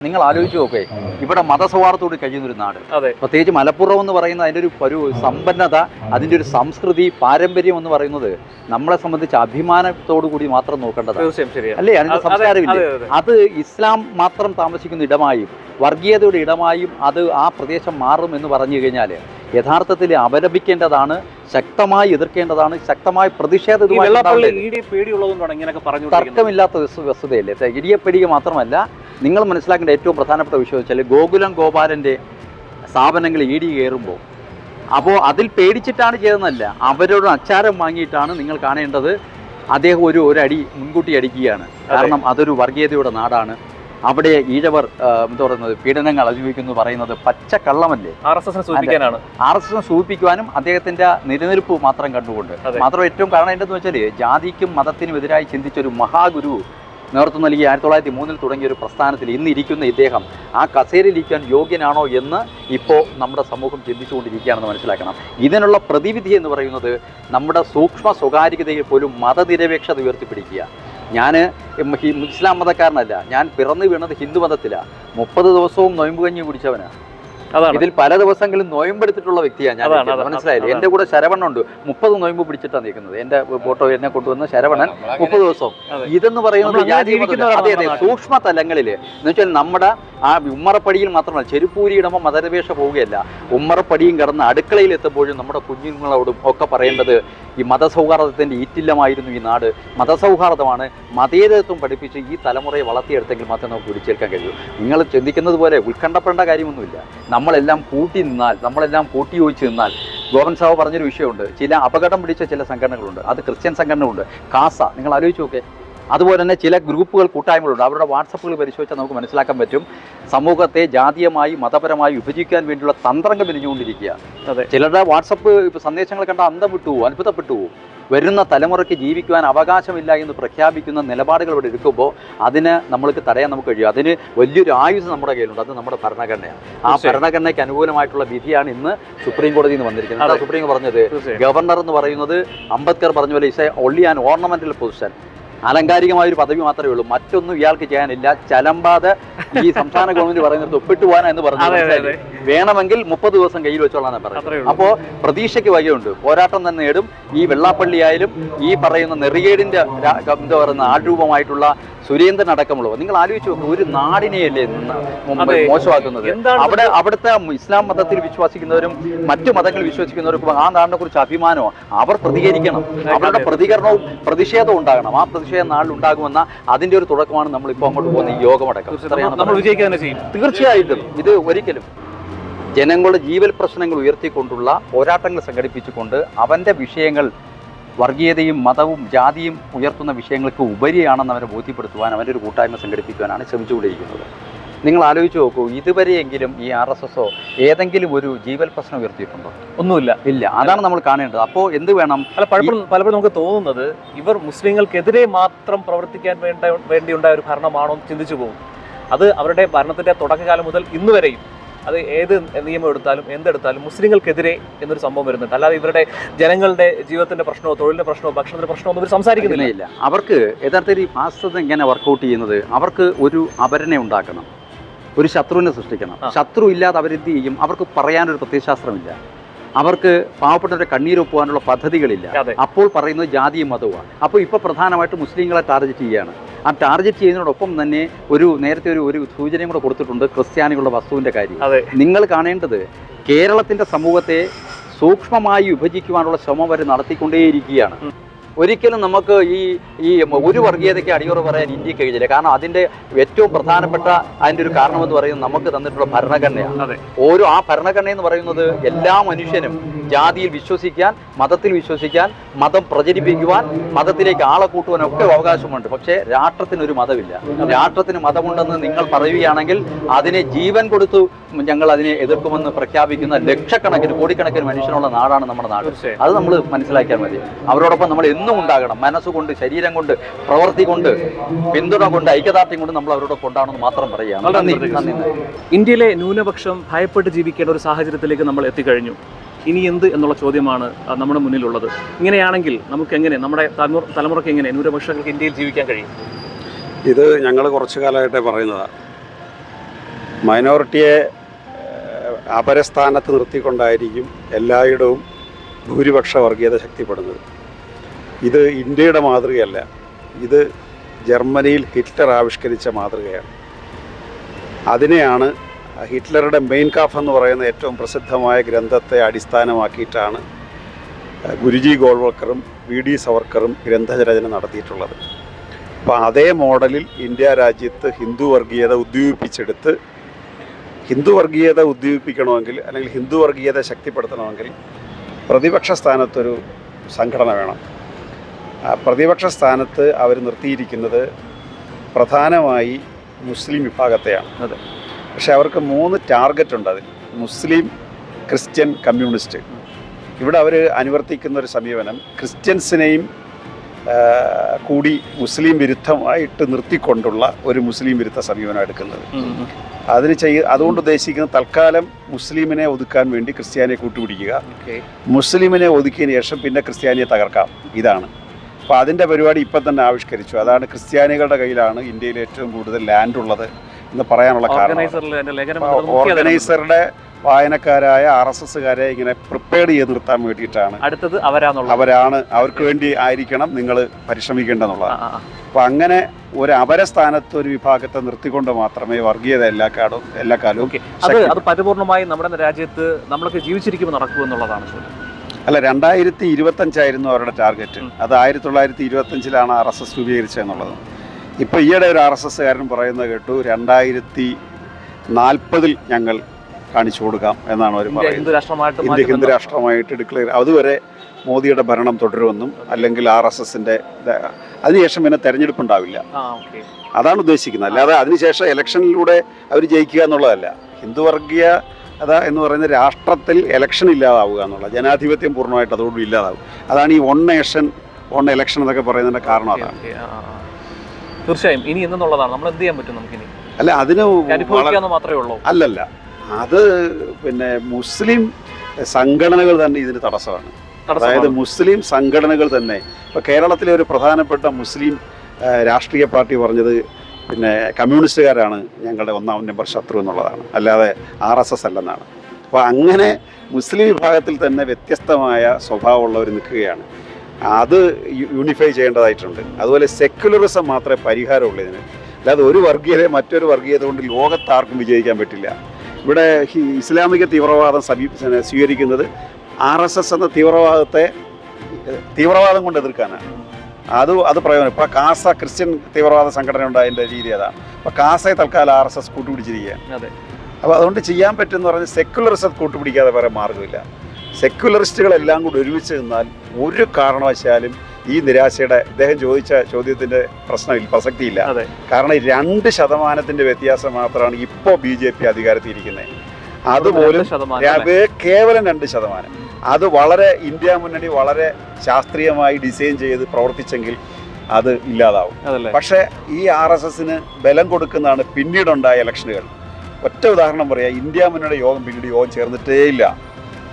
നിങ്ങൾ ആലോചിച്ചു നോക്കേ ഇവിടെ മതസൗഹാർദ്ദത്തോട് കഴിയുന്ന ഒരു നാട് പ്രത്യേകിച്ച് മലപ്പുറം എന്ന് പറയുന്ന അതിന്റെ ഒരു ഒരു സമ്പന്നത അതിന്റെ ഒരു സംസ്കൃതി പാരമ്പര്യം എന്ന് പറയുന്നത് നമ്മളെ സംബന്ധിച്ച് അഭിമാനത്തോടു കൂടി മാത്രം നോക്കേണ്ടതാണ്. അല്ലേ? അതിന്റെ അതെ, സംസ്കാരമില്ലേ? അതെ, ഇസ്ലാം മാത്രം താമസിക്കുന്ന ഇടമായും വർഗീയതയുടെ ഇടമായും അത് ആ പ്രദേശം മാറും എന്ന് പറഞ്ഞു കഴിഞ്ഞാൽ യഥാർത്ഥത്തിൽ അപലപിക്കേണ്ടതാണ് ശക്തമായി എതിർക്കേണ്ടതാണ് ശക്തമായി പ്രതിഷേധം തർക്കമില്ലാത്ത വസ്തു- വസ്തുതയല്ലേ? ഇടിയപ്പെടിക മാത്രമല്ല നിങ്ങൾ മനസ്സിലാക്കേണ്ട ഏറ്റവും പ്രധാനപ്പെട്ട വിഷയം വെച്ചാൽ ഗോകുലം ഗോപാലന്റെ സ്ഥാപനങ്ങൾ ഇ ഡി കയറുമ്പോൾ. അപ്പോൾ അതിൽ പേടിച്ചിട്ടാണ് ചെയ്തതെന്നല്ല അവരോട് അച്ചാരം വാങ്ങിയിട്ടാണ് നിങ്ങൾ കാണേണ്ടത്. അദ്ദേഹം ഒരു ഒരടി മുൻകൂട്ടി അടിക്കുകയാണ്. കാരണം അതൊരു വർഗീയതയുടെ നാടാണ്. അവിടെ ഈഴവർ എന്താ പറയുന്നത് പീഡനങ്ങൾ അനുഭവിക്കുന്നു പറയുന്നത് പച്ച കള്ളമല്ലേ ആർ എസ് എസിനെ സൂചിപ്പിക്കാനാണ്. ആർ എസ് എസിനെ സൂചിപ്പിക്കുവാനും അദ്ദേഹത്തിന്റെ നിലനിൽപ്പ് മാത്രം കണ്ടുകൊണ്ട്. മാത്രം ഏറ്റവും കാരണം എന്തെന്ന് വെച്ചാൽ ജാതിക്കും മതത്തിനും എതിരായി ചിന്തിച്ച ഒരു മഹാഗുരു നേതൃത്വം നൽകി ആയിരത്തി തൊള്ളായിരത്തി മൂന്നിൽ തുടങ്ങിയ ഒരു പ്രസ്ഥാനത്തിൽ ഇന്നിരിക്കുന്ന ഇദ്ദേഹം ആ കസേരയിലിരിക്കാൻ യോഗ്യനാണോ എന്ന് ഇപ്പോൾ നമ്മുടെ സമൂഹം ചിന്തിച്ചുകൊണ്ടിരിക്കുകയാണെന്ന് മനസ്സിലാക്കണം. ഇതിനുള്ള പ്രതിവിധി എന്ന് പറയുന്നത് നമ്മുടെ സൂക്ഷ്മ സ്വകാര്യതയിൽ പോലും മതനിരപേക്ഷത ഉയർത്തിപ്പിടിക്കുക. ഞാൻ ഇസ്ലാം മതക്കാരനല്ല. ഞാൻ പിറന്നു വീണത് ഹിന്ദു മതത്തിലാണ് മുപ്പത് ദിവസവും നൊയമ്പ് കഞ്ഞി കുടിച്ചവനാണ് ഇതിൽ പല ദിവസങ്ങളും നോയമ്പെടുത്തിട്ടുള്ള വ്യക്തിയാണ് ഞാൻ മനസ്സിലായത്. മനസ്സിലായില്ലേ? എന്റെ കൂടെ ശരവണ്ണുണ്ട് മുപ്പത് നോയമ്പ് പിടിച്ചിട്ടാണ് നിൽക്കുന്നത്. എന്റെ ഫോട്ടോ എന്നെ കൊണ്ടുവന്ന ശരവണൻ മുപ്പത് ദിവസം. ഇതെന്ന് പറയുന്നത് അതെ അതെ. സൂക്ഷ്മ തലങ്ങളിൽ എന്ന് വെച്ചാൽ നമ്മുടെ ആ ഉമ്മറപ്പടിയിൽ മാത്രമല്ല ചെരുപ്പൂരി ഇടുമ്പോൾ മതരപേക്ഷ പോവുകയല്ല. ഉമ്മറപ്പടിയും കടന്ന് അടുക്കളയിൽ എത്തുമ്പോഴും നമ്മുടെ കുഞ്ഞുങ്ങളോടും ഒക്കെ പറയേണ്ടത് ഈ മതസൗഹാർദ്ദത്തിന്റെ ഈറ്റില്ലമായിരുന്നു ഈ നാട്. മതസൗഹാർദ്ദമാണ് മതേതരത്വം പഠിപ്പിച്ച് ഈ തലമുറയെ വളർത്തിയെടുത്തെങ്കിൽ മാത്രമേ നമുക്ക് പിടിച്ചേൽക്കാൻ കഴിയൂ. നിങ്ങൾ ചിന്തിക്കുന്നത് പോലെ ഉത്കണ്ഠപ്പെടേണ്ട കാര്യമൊന്നുമില്ല. നമ്മളെല്ലാം കൂട്ടി നിന്നാൽ നമ്മളെല്ലാം കൂട്ടി യോജിച്ച് നിന്നാൽ ഗോവിന്ദ് സാവ് പറഞ്ഞൊരു വിഷയമുണ്ട്. ചില അപകടം പിടിച്ച ചില സംഘടനകളുണ്ട്. അത് ക്രിസ്ത്യൻ സംഘടനകളുണ്ട്. കാസ നിങ്ങൾ ആലോചിച്ച് നോക്കേ അതുപോലെ തന്നെ ചില ഗ്രൂപ്പുകൾ കൂട്ടായ്മകളുണ്ട്. അവരുടെ വാട്സപ്പുകൾ പരിശോധിച്ചാൽ നമുക്ക് മനസ്സിലാക്കാൻ പറ്റും. സമൂഹത്തെ ജാതീയമായി മതപരമായി വിഭജിക്കാൻ വേണ്ടിയുള്ള തന്ത്രങ്ങൾ അതെ. ചിലരുടെ വാട്സപ്പ് ഇപ്പോൾ സന്ദേശങ്ങൾ കണ്ട അന്തം വിട്ടു പോകും അത്ഭുതപ്പെട്ടു പോകും. വരുന്ന തലമുറയ്ക്ക് ജീവിക്കുവാൻ അവകാശമില്ല എന്ന് പ്രഖ്യാപിക്കുന്ന നിലപാടുകൾ ഇവിടെ എടുക്കുമ്പോൾ അതിന് നമ്മൾക്ക് തടയാൻ നമുക്ക് കഴിയും. അതിന് വലിയൊരു ആയുസ് നമ്മുടെ കയ്യിലുണ്ട്. അത് നമ്മുടെ ഭരണഘടനയാണ്. ആ ഭരണഘടനയ്ക്ക് അനുകൂലമായിട്ടുള്ള വിധിയാണ് ഇന്ന് സുപ്രീം കോടതിയിൽ നിന്ന് വന്നിരിക്കുന്നത്. സുപ്രീം കോടതി പറഞ്ഞത് ഗവർണർ എന്ന് പറയുന്നത് അംബേദ്കർ പറഞ്ഞ പോലെ is only an ornamental position അലങ്കാരികമായ ഒരു പദവി മാത്രമേ ഉള്ളൂ. മറ്റൊന്നും ഇയാൾക്ക് ചെയ്യാനില്ല. ചലമ്പാതെ ഈ സംസ്ഥാന ഗവൺമെന്റ് പറയുന്നത് ഒപ്പിട്ട് പോകാൻ എന്ന് പറഞ്ഞു? വേണമെങ്കിൽ മുപ്പത് ദിവസം കയ്യിൽ വെച്ചോളാന്ന് പറയുന്നത് അത്രേ ഉള്ളൂ. അപ്പോ പ്രതീക്ഷയ്ക്ക് വകയുണ്ട്. പോരാട്ടം തന്നെ നേടും. ഈ വെള്ളാപ്പള്ളി ആയാലും ഈ പറയുന്ന നെറികേടിന്റെ രാ- എന്താ പറയുന്ന ആൾരൂപമായിട്ടുള്ള സുരേന്ദ്രൻ അടക്കമുള്ളവ നിങ്ങൾ ആലോചിച്ച് നോക്കുക ഒരു നാടിനെയല്ലേ മോശമാക്കുന്നത്? അവിടെ അവിടുത്തെ ഇസ്ലാം മതത്തിൽ വിശ്വസിക്കുന്നവരും മറ്റു മതങ്ങളിൽ വിശ്വസിക്കുന്നവർക്കും ആ നാടിനെ കുറിച്ച് അഭിമാനമോ? അവർ പ്രതികരിക്കണം. അവരുടെ പ്രതികരണവും പ്രതിഷേധവും ഉണ്ടാകണം. ആ പ്രതിഷേധം നാളിൽ ഉണ്ടാകുമെന്ന അതിന്റെ ഒരു തുടക്കമാണ് നമ്മൾ ഇപ്പോൾ അങ്ങോട്ട് പോകുന്ന ഈ യോഗമടക്കം തീർച്ചയായിട്ടും. ഇത് ഒരിക്കലും ജനങ്ങളുടെ ജീവൽ പ്രശ്നങ്ങൾ ഉയർത്തിക്കൊണ്ടുള്ള പോരാട്ടങ്ങൾ സംഘടിപ്പിച്ചുകൊണ്ട് അവന്റെ വിഷയങ്ങൾ വർഗീയതയും മതവും ജാതിയും ഉയർത്തുന്ന വിഷയങ്ങൾക്ക് ഉപരിയാണെന്ന് അവരെ ബോധ്യപ്പെടുത്തുവാൻ അവന്റെ ഒരു കൂട്ടായ്മ സംഘടിപ്പിക്കുവാനാണ് ശ്രമിച്ചുകൊണ്ടിരിക്കുന്നത്. നിങ്ങൾ ആലോചിച്ച് നോക്കൂ ഇതുവരെയെങ്കിലും ഈ ആർ എസ് എസോ ഏതെങ്കിലും ഒരു ജീവൽ പ്രശ്നം ഉയർത്തിയിട്ടുണ്ടോ? ഒന്നുമില്ല. ഇല്ല. അതാണ് നമ്മൾ കാണേണ്ടത്. അപ്പോൾ എന്ത് വേണം? അല്ല പലപ്പോഴും പലപ്പോഴും നമുക്ക് തോന്നുന്നത് ഇവർ മുസ്ലിങ്ങൾക്കെതിരെ മാത്രം പ്രവർത്തിക്കാൻ വേണ്ട വേണ്ടിയുണ്ടായ ഒരു ഭരണമാണോ എന്ന് ചിന്തിച്ചു പോകും. അത് അവരുടെ ഭരണത്തിന്റെ തുടക്കകാലം മുതൽ ഇന്ന് വരെയും അത് ഏത് നിയമം എടുത്താലും എന്തെടുത്താലും മുസ്ലിങ്ങൾക്കെതിരെ എന്നൊരു സംഭവം വരുന്നുണ്ട്. അല്ലാതെ ഇവരുടെ ജനങ്ങളുടെ ജീവിതത്തിന്റെ പ്രശ്നമോ തൊഴിലിന്റെ പ്രശ്നമോ ഭക്ഷണത്തിന്റെ പ്രശ്നമോ ഒന്നും ഇവർ സംസാരിക്കുന്നില്ല. അവർക്ക് യഥാർത്ഥത്തിൽ ഈ മാസത്തെ എങ്ങനെ വർക്കൗട്ട് ചെയ്യുന്നത്? അവർക്ക് ഒരു അപരനെ ഉണ്ടാക്കണം. ഒരു ശത്രുവിനെ സൃഷ്ടിക്കണം. ശത്രു ഇല്ലാതെ അവരെന്ത് ചെയ്യും? അവർക്ക് പറയാനൊരു പ്രത്യയശാസ്ത്രമില്ല. അവർക്ക് പാവപ്പെട്ടവരുടെ കണ്ണീരൊപ്പുവാനുള്ള പദ്ധതികളില്ല. അപ്പോൾ പറയുന്നത് ജാതിയും മതവുമാണ്. അപ്പോൾ ഇപ്പോൾ പ്രധാനമായിട്ട് മുസ്ലിങ്ങളെ ടാർഗറ്റ് ചെയ്യുകയാണ്. ആ ടാർഗറ്റ് ചെയ്യുന്നതിനോടൊപ്പം തന്നെ ഒരു നേരത്തെ ഒരു ഒരു സൂചനയും കൂടെ കൊടുത്തിട്ടുണ്ട് ക്രിസ്ത്യാനികളുടെ വസ്തുവിന്റെ കാര്യം. നിങ്ങൾ കാണേണ്ടത് കേരളത്തിന്റെ സമൂഹത്തെ സൂക്ഷ്മമായി വിഭജിക്കുവാനുള്ള ശ്രമം വരെ നടത്തിക്കൊണ്ടേയിരിക്കുകയാണ്. ഒരിക്കലും നമുക്ക് ഈ ഈ ഒരു വർഗീയതയ്ക്ക് അടിയുറ പറയാൻ ഇന്ത്യ കഴിഞ്ഞില്ല കാരണം അതിന്റെ ഏറ്റവും പ്രധാനപ്പെട്ട അതിന്റെ ഒരു കാരണം എന്ന് പറയുന്നത് നമുക്ക് തന്നിട്ടുള്ള ഭരണഘടനയാണ്. ഓരോ ആ ഭരണഘടന എന്ന് പറയുന്നത് എല്ലാ മനുഷ്യനും ജാതിയിൽ വിശ്വസിക്കാൻ മതത്തിൽ വിശ്വസിക്കാൻ മതം പ്രചരിപ്പിക്കുവാൻ മതത്തിലേക്ക് ആളെ കൂട്ടുവാനൊക്കെ അവകാശമുണ്ട്. പക്ഷേ രാഷ്ട്രത്തിന് ഒരു മതമില്ല. രാഷ്ട്രത്തിന് മതമുണ്ടെന്ന് നിങ്ങൾ പറയുകയാണെങ്കിൽ അതിനെ ജീവൻ കൊടുത്തു ഞങ്ങൾ അതിനെ എതിർക്കുമെന്ന് പ്രഖ്യാപിക്കുന്ന ലക്ഷക്കണക്കിന് കോടിക്കണക്കിന് മനുഷ്യനുള്ള നാടാണ് നമ്മുടെ നാട്. അത് നമ്മൾ മനസ്സിലാക്കിയാൽ മതി. അവരോടൊപ്പം നമ്മൾ എന്നും ഉണ്ടാകണം. മനസ്സുകൊണ്ട് ശരീരം കൊണ്ട് പ്രവൃത്തി കൊണ്ട് പിന്തുണ കൊണ്ട് ഐക്യദാർഢ്യം കൊണ്ട് നമ്മൾ അവരോട് കൊണ്ടാണെന്ന് മാത്രം പറയാം. ഇന്ത്യയിലെ ന്യൂനപക്ഷം ഭയപ്പെട്ട് ജീവിക്കേണ്ട ഒരു സാഹചര്യത്തിലേക്ക് നമ്മൾ എത്തിക്കഴിഞ്ഞു. ഇനി എന്ത് എന്നുള്ള ചോദ്യമാണ് നമ്മുടെ മുന്നിലുള്ളത്. ഇങ്ങനെയാണെങ്കിൽ നമുക്ക് എങ്ങനെ നമ്മുടെ തലമുറ തലമുറയ്ക്ക് എങ്ങനെ ന്യൂനപക്ഷങ്ങൾക്ക് ഇന്ത്യയിൽ ജീവിക്കാൻ കഴിയും? ഇത് ഞങ്ങൾ കുറച്ചു കാലമായിട്ടേ പറയുന്നതാണ് മൈനോറിറ്റിയെ അപരസ്ഥാനത്ത് നിർത്തിക്കൊണ്ടായിരിക്കും എല്ലായിടവും ഭൂരിപക്ഷ വർഗീയത ശക്തിപ്പെടുന്നത്. ഇത് ഇന്ത്യയുടെ മാതൃകയല്ല. ഇത് ജർമ്മനിയിൽ ഹിറ്റ്ലർ ആവിഷ്കരിച്ച മാതൃകയാണ്. അതിനെയാണ് ഹിറ്റ്ലറുടെ മെയിൻ കാഫ് എന്ന് പറയുന്ന ഏറ്റവും പ്രസിദ്ധമായ ഗ്രന്ഥത്തെ അടിസ്ഥാനമാക്കിയിട്ടാണ് ഗുരുജി ഗോൾവക്കറും വി ഡി സവർക്കറും ഗ്രന്ഥരചന നടത്തിയിട്ടുള്ളത്. അപ്പോൾ അതേ മോഡലിൽ ഇന്ത്യ രാജ്യത്ത് ഹിന്ദു വർഗീയത ഉദ്ദീപിപ്പിച്ചെടുത്ത് ഹിന്ദു വർഗീയത ഉദ്ദീപിപ്പിക്കണമെങ്കിൽ അല്ലെങ്കിൽ ഹിന്ദു വർഗീയത ശക്തിപ്പെടുത്തണമെങ്കിൽ പ്രതിപക്ഷ സ്ഥാനത്തൊരു സംഘടന വേണം. പ്രതിപക്ഷ സ്ഥാനത്ത് അവർ നിർത്തിയിരിക്കുന്നത് പ്രധാനമായി മുസ്ലിം വിഭാഗത്തെയാണ്. അതെ. പക്ഷെ അവർക്ക് മൂന്ന് ടാർഗറ്റ് ഉണ്ട് അതിൽ. Muslim Christian communist. ഇവിടെ അവർ അനുവർത്തിക്കുന്ന ഒരു സമീപനം ക്രിസ്ത്യൻസിനെയും കൂടി മുസ്ലിം വിരുദ്ധമായിട്ട് നിർത്തിക്കൊണ്ടുള്ള ഒരു മുസ്ലിം വിരുദ്ധ സമീപനം എടുക്കുന്നത്. അതിന് ചെയ്യ അതുകൊണ്ട് ഉദ്ദേശിക്കുന്ന തൽക്കാലം മുസ്ലിമിനെ ഒതുക്കാൻ വേണ്ടി ക്രിസ്ത്യാനിയെ കൂട്ടുപിടിക്കുക. മുസ്ലിമിനെ ഒതുക്കിയതിന് ശേഷം പിന്നെ ക്രിസ്ത്യാനിയെ തകർക്കാം. ഇതാണ്. അപ്പോൾ അതിന്റെ പരിപാടി ഇപ്പം തന്നെ ആവിഷ്കരിച്ചു. അതാണ് ക്രിസ്ത്യാനികളുടെ കയ്യിലാണ് ഇന്ത്യയിൽ ഏറ്റവും കൂടുതൽ ലാൻഡ് ഉള്ളത് എന്ന് പറയാനുള്ള കാരണം. ഓർഗനൈസറുടെ വായനക്കാരായ ആർ എസ് എസ്സുകാരെ ഇങ്ങനെ പ്രിപ്പയർ ചെയ്ത് നിർത്താൻ വേണ്ടിയിട്ടാണ്. അടുത്തത് അവരാണുള്ളത് അവരാണ് അവർക്ക് വേണ്ടി ആയിരിക്കണം നിങ്ങൾ പരിശ്രമിക്കേണ്ടതെന്നുള്ളത്. ആ, ആ, ആ. അപ്പോൾ അങ്ങനെ ഒരു അപരസ്ഥാനത്ത് ഒരു വിഭാഗത്തെ നിർത്തിക്കൊണ്ട് മാത്രമേ വർഗീയത എല്ലാ കാലവും എല്ലാ കാലവും ഓക്കെ. അത് അത് പരിപൂർണമായി നമ്മുടെ രാജ്യത്ത് നമ്മളൊക്കെ ജീവിച്ചിരിക്കുമ്പോൾ നടക്കൂ എന്നുള്ളതാണ്. ചോദ്യം അല്ല രണ്ടായിരത്തി ഇരുപത്തഞ്ചായിരുന്നു അവരുടെ ടാർഗറ്റ്. അത് ആയിരത്തി തൊള്ളായിരത്തി ഇരുപത്തഞ്ചിലാണ് ആർ എസ് എസ് രൂപീകരിച്ചതെന്നുള്ളത് ഇപ്പോൾ ഈയിടെ ഒരു ആർ എസ് എസ്സുകാരൻ പറയുന്നത് കേട്ടു രണ്ടായിരത്തി നാൽപ്പതിൽ ഞങ്ങൾ കാണിച്ചു കൊടുക്കാം എന്നാണ് അവർ പറയുന്നത്. ഇന്ത്യ ഹിന്ദു രാഷ്ട്രമായിട്ട് ഡിക്ലെയർ അതുവരെ മോദിയുടെ ഭരണം തുടരുമെന്നും അല്ലെങ്കിൽ ആർ എസ് എസിന്റെ അതിനുശേഷം പിന്നെ തെരഞ്ഞെടുപ്പ് ഉണ്ടാവില്ല. അതാണ് ഉദ്ദേശിക്കുന്നത്. അല്ലാതെ അതിനുശേഷം ഇലക്ഷനിലൂടെ അവർ ജയിക്കുക എന്നുള്ളതല്ല. ഹിന്ദു വർഗീയ അതാ എന്ന് പറയുന്ന രാഷ്ട്രത്തിൽ ഇലക്ഷൻ ഇല്ലാതാവുക എന്നുള്ള ജനാധിപത്യം പൂർണമായിട്ട് അതോടുകൂടി ഇല്ലാതാവും അതാണ് ഈ വൺ നേഷൻ വൺ ഇലക്ഷൻ എന്നൊക്കെ പറയുന്നതിന്റെ കാരണം അതാണ്. തീർച്ചയായും. ഇനി എന്നുള്ളതാണ്. നമ്മൾ എന്ത് ചെയ്യാൻ പറ്റും നമുക്കിനി? അല്ല അതിന് മാത്രമേ ഉള്ളൂ. അല്ലല്ല. അത് പിന്നെ മുസ്ലിം സംഘടനകൾ തന്നെ ഇതിന് തടസ്സമാണ്. അതായത് മുസ്ലിം സംഘടനകൾ തന്നെ. ഇപ്പോൾ കേരളത്തിലെ ഒരു പ്രധാനപ്പെട്ട മുസ്ലിം രാഷ്ട്രീയ പാർട്ടി പറഞ്ഞത് പിന്നെ കമ്മ്യൂണിസ്റ്റുകാരാണ് ഞങ്ങളുടെ ഒന്നാം നമ്പർ ശത്രു എന്നുള്ളതാണ്. അല്ലാതെ ആർ എസ് എസ് അല്ലെന്നാണ്. അപ്പോൾ അങ്ങനെ മുസ്ലിം വിഭാഗത്തിൽ തന്നെ വ്യത്യസ്തമായ സ്വഭാവമുള്ളവർ നിൽക്കുകയാണ്. അത് യൂണിഫൈ ചെയ്യേണ്ടതായിട്ടുണ്ട്. അതുപോലെ സെക്യുലറിസം മാത്രമേ പരിഹാരമുള്ളൂ ഇതിന് അല്ലാതെ ഒരു വർഗീയത മറ്റൊരു വർഗീയത കൊണ്ട് ലോകത്താർക്കും വിജയിക്കാൻ പറ്റില്ല. ഇവിടെ ഇസ്ലാമിക തീവ്രവാദം സമീപ സ്വീകരിക്കുന്നത് ആർ എസ് എസ് എന്ന തീവ്രവാദത്തെ തീവ്രവാദം കൊണ്ട് എതിർക്കാനാണ്. അത് അത് പ്രയോജനം. ഇപ്പോൾ കാസ ക്രിസ്ത്യൻ തീവ്രവാദ സംഘടന ഉണ്ട് അതിന്റെ രീതി അതാണ്. അപ്പോൾ കാസയെ തൽക്കാലം ആർ എസ് എസ് കൂട്ടുപിടിച്ചിരിക്കുകയാണ്. അതെ. അപ്പോൾ അതുകൊണ്ട് ചെയ്യാൻ പറ്റുമെന്ന് പറഞ്ഞ് സെക്യുലറിസം കൂട്ടുപിടിക്കാതെ വരെ മാർഗമില്ല. സെക്യുലറിസ്റ്റുകളെല്ലാം കൂടി ഒരുമിച്ച് നിന്നാൽ ഒരു കാരണവശാലും ഈ നിരാശയുടെ ഇദ്ദേഹം ചോദിച്ച ചോദ്യത്തിന്റെ പ്രശ്നമില്ല പ്രസക്തിയില്ല. അതെ. കാരണം രണ്ട് ശതമാനത്തിന്റെ വ്യത്യാസം മാത്രമാണ് ഇപ്പോൾ ബി ജെ പി അധികാരത്തിൽ ഇരിക്കുന്നത് അതുപോലെ? കേവലം രണ്ട് ശതമാനം. അത് വളരെ ഇന്ത്യ മുന്നണി വളരെ ശാസ്ത്രീയമായി ഡിസൈൻ ചെയ്ത് പ്രവർത്തിച്ചെങ്കിൽ അത് ഇല്ലാതാവും. പക്ഷെ ഈ ആർ എസ് എസിന് ബലം കൊടുക്കുന്നതാണ് പിന്നീടുണ്ടായ ഇലക്ഷനുകൾ. ഒറ്റ ഉദാഹരണം പറയാം. ഇന്ത്യ മുന്നണിയുടെ യോഗം പിന്നീട് യോഗം ചേർന്നിട്ടേ ഇല്ല.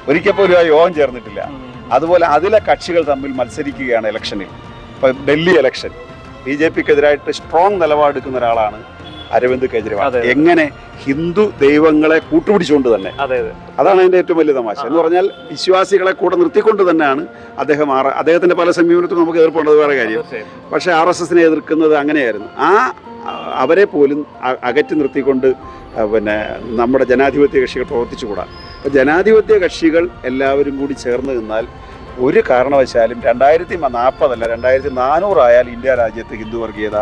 ഒരിക്കൽ പോലും ആ യോഗം ചേർന്നിട്ടില്ല. അതുപോലെ അതിലെ കക്ഷികൾ തമ്മിൽ മത്സരിക്കുകയാണ് ഇലക്ഷനിൽ. ഇപ്പം ഡൽഹി ഇലക്ഷൻ. ബി ജെ പിക്കെതിരായിട്ട് സ്ട്രോങ് നിലപാടെടുക്കുന്ന ഒരാളാണ് അരവിന്ദ് കെജ്രിവാൾ. എങ്ങനെ ഹിന്ദു ദൈവങ്ങളെ കൂട്ടുപിടിച്ചുകൊണ്ട് തന്നെ. അതെ അതെ. അതാണ് അതിന്റെ ഏറ്റവും വലിയ തമാശ. എന്ന് പറഞ്ഞാൽ വിശ്വാസികളെ കൂടെ നിർത്തിക്കൊണ്ട് തന്നെയാണ് അദ്ദേഹം ആർ അദ്ദേഹത്തിന്റെ പല സമീപനത്തും നമുക്ക് എതിർപ്പുണ്ടത് വേറെ കാര്യം. പക്ഷെ ആർ എസ് എസിനെ എതിർക്കുന്നത് അങ്ങനെയായിരുന്നു. ആ ആ, അവരെ പോലും അകറ്റി നിർത്തിക്കൊണ്ട് പിന്നെ നമ്മുടെ ജനാധിപത്യ കക്ഷികൾ പ്രവർത്തിച്ചുകൂടാ. അപ്പോൾ ജനാധിപത്യ കക്ഷികൾ എല്ലാവരും കൂടി ചേർന്ന് നിന്നാൽ ഒരു കാരണവശാലും രണ്ടായിരത്തി നാൽപ്പതല്ല രണ്ടായിരത്തി നാനൂറായാൽ ഇന്ത്യ രാജ്യത്ത് ഹിന്ദു വർഗീയത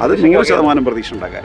അത് നൂറ് ശതമാനം പ്രതീക്ഷ ഉണ്ടാക്കാൻ